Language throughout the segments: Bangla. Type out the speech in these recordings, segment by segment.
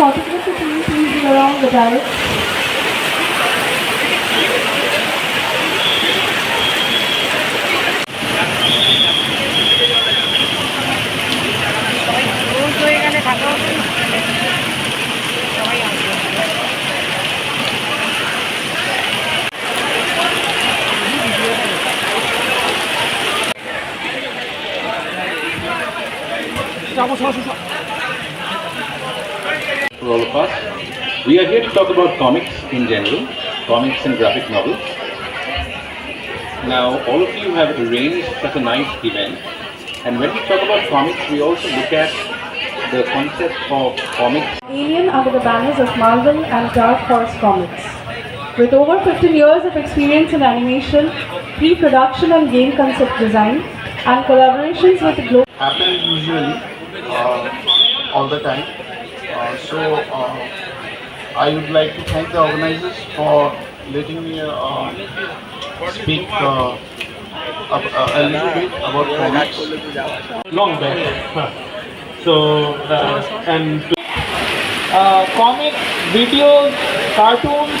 Photography team, please be around the dais. for all of us. We are here to talk about comics in general, comics and graphic novels. Now, all of you have arranged such a nice event, and when we talk about comics, we also look at the concept of comics Alien under the banners of Marvel and Dark Horse Comics. With over 15 years of experience in animation, pre-production and game concept design, and collaborations with global happen usually uh, all the time. Uh, so uh, I would like to thank the organizers for letting me uh, speak a little bit about comics. long back. So, and uh, comic, videos, cartoons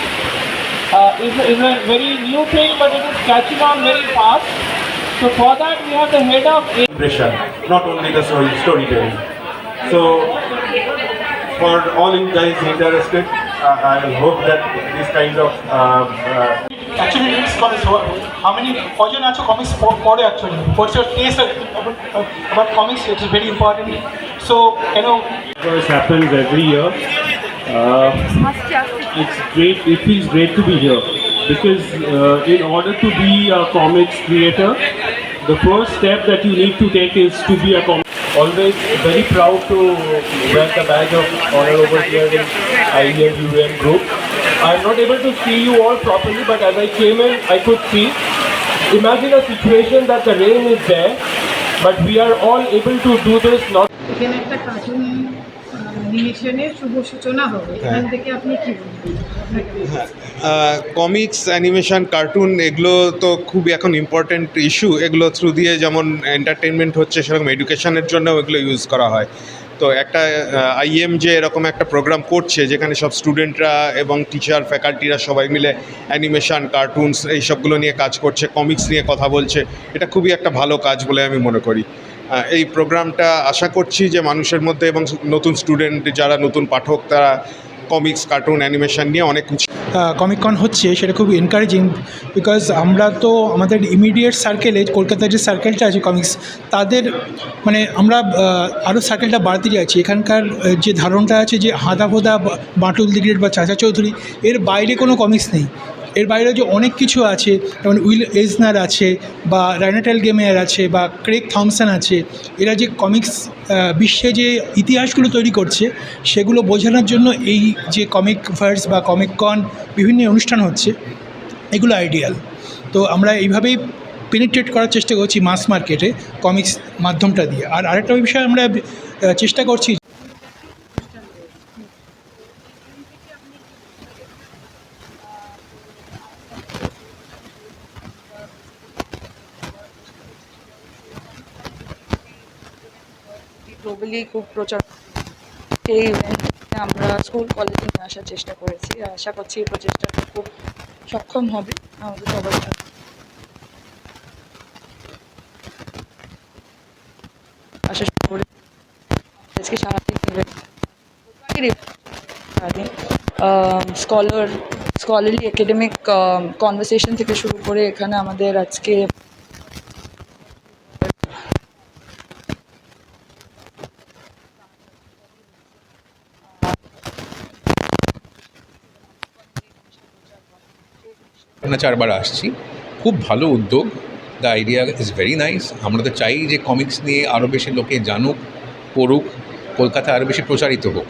uh, is, is a very new thing, but it is catching on very fast. So for that, we have the head of not only the story, storytelling. So, for all you guys interested. Uh, I hope that these kinds of. Uh, uh actually, it's called how many for you natural comics for, for actually. What's your taste about, about comics? It is very important. So you know. This happens every year. Uh, it's great. It feels great to be here because uh, in order to be a comics creator, the first step that you need to take is to be a comic always very proud to wear the badge of honor over here in IEM group. I'm not able to see you all properly, but as I came in, I could see. Imagine a situation that the rain is there, but we are all able to do this not. অ্যানিমেশনের শুভ সূচনা হবে। এখান থেকে আপনি কি কমিক্স অ্যানিমেশন কার্টুন এগুলো তো খুবই এখন ইম্পর্টেন্ট ইস্যু এগুলো থ্রু দিয়ে যেমন এন্টারটেনমেন্ট হচ্ছে সেরকম এডুকেশনের জন্যও এগুলো ইউজ করা হয়। তো একটা আইএম যে এরকম একটা প্রোগ্রাম করছে যেখানে সব স্টুডেন্টরা এবং টিচার ফ্যাকাল্টিরা সবাই মিলে অ্যানিমেশন কার্টুনস এইসবগুলো নিয়ে কাজ করছে কমিক্স নিয়ে কথা বলছে। এটা খুবই একটা ভালো কাজ বলে আমি মনে করি। এই প্রোগ্রামটা আশা করছি যে মানুষের মধ্যে এবং নতুন স্টুডেন্ট যারা নতুন পাঠক, তারা কমিক্স কার্টুন অ্যানিমেশন নিয়ে অনেক কিছু কমিকন হচ্ছে, সেটা খুব এনকারেজিং বিকজ আমরা তো আমাদের ইমিডিয়েট সার্কেলে কলকাতার যে সার্কেলটা আছে কমিক্স তাদের মানে আমরা আরও সার্কেলটা বাড়তে যাচ্ছি। এখানকার যে ধারণটা আছে যে হাদা ফোদা বাঁটুল দিগ্রেড বা চাচা চৌধুরী, এর বাইরে কোনো কমিক্স নেই। এর বাইরে যে অনেক কিছু আছে, যেমন উইল এজনার আছে বা রাইনাটেল গেমেয়ার আছে বা ক্রেক থমসন আছে, এরা যে কমিক্স বিশ্বে যে ইতিহাসগুলো তৈরি করছে, সেগুলো বোঝানোর জন্য এই যে কমিক ভার্স বা কমিক কন বিভিন্ন অনুষ্ঠান হচ্ছে, এগুলো আইডিয়াল তো আমরা এইভাবেই পেনিট্রেট করার চেষ্টা করছি মাস মার্কেটে কমিক্স মাধ্যমটা দিয়ে। আর আরেকটা বিষয় আমরা চেষ্টা করছি গ্লোবালি খুব প্রচার এই ইভেন্টে আমরা স্কুল কলেজে নিয়ে আসার চেষ্টা করেছি। আশা করছি এই প্রচেষ্টাটা খুব সক্ষম হবে আমাদের সবার আশা আজকে সারাদিন স্কলার স্কলারলি একাডেমিক কনভারসেশন থেকে শুরু করে এখানে আমাদের আজকে এখানে চারবার আসছি। খুব ভালো উদ্যোগ। The idea is very nice আমরা তো চাই যে কমিক্স নিয়ে আরও বেশি লোকে জানুক, পড়ুক কলকাতায় আরও বেশি প্রচারিত হোক।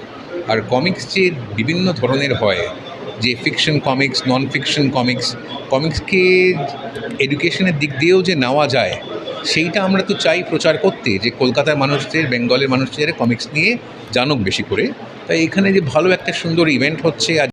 আর কমিক্স যে বিভিন্ন ধরনের হয়, যে fiction comics non fiction comics কমিক্সকে এডুকেশনের দিক দিয়েও যে নেওয়া যায়, সেইটা আমরা তো চাই প্রচার করতে, যে কলকাতার মানুষদের, বেঙ্গলের মানুষদের কমিক্স নিয়ে জানুক বেশি করে। তাই এখানে যে ভালো একটা সুন্দর ইভেন্ট হচ্ছে, আজ